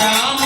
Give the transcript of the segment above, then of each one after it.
Ram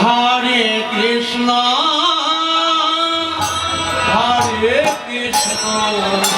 Hare Krishna Hare Krishna.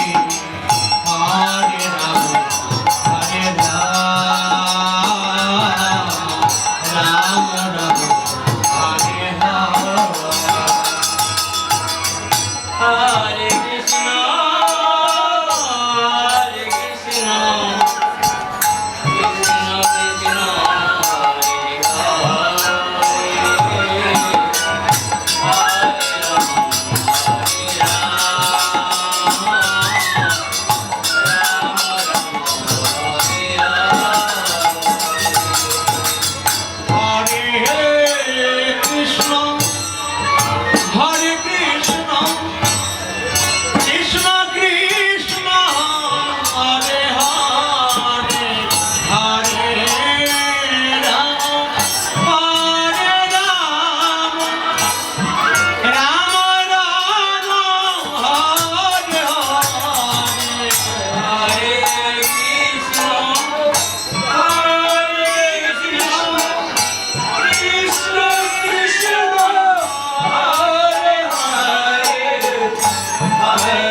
Hare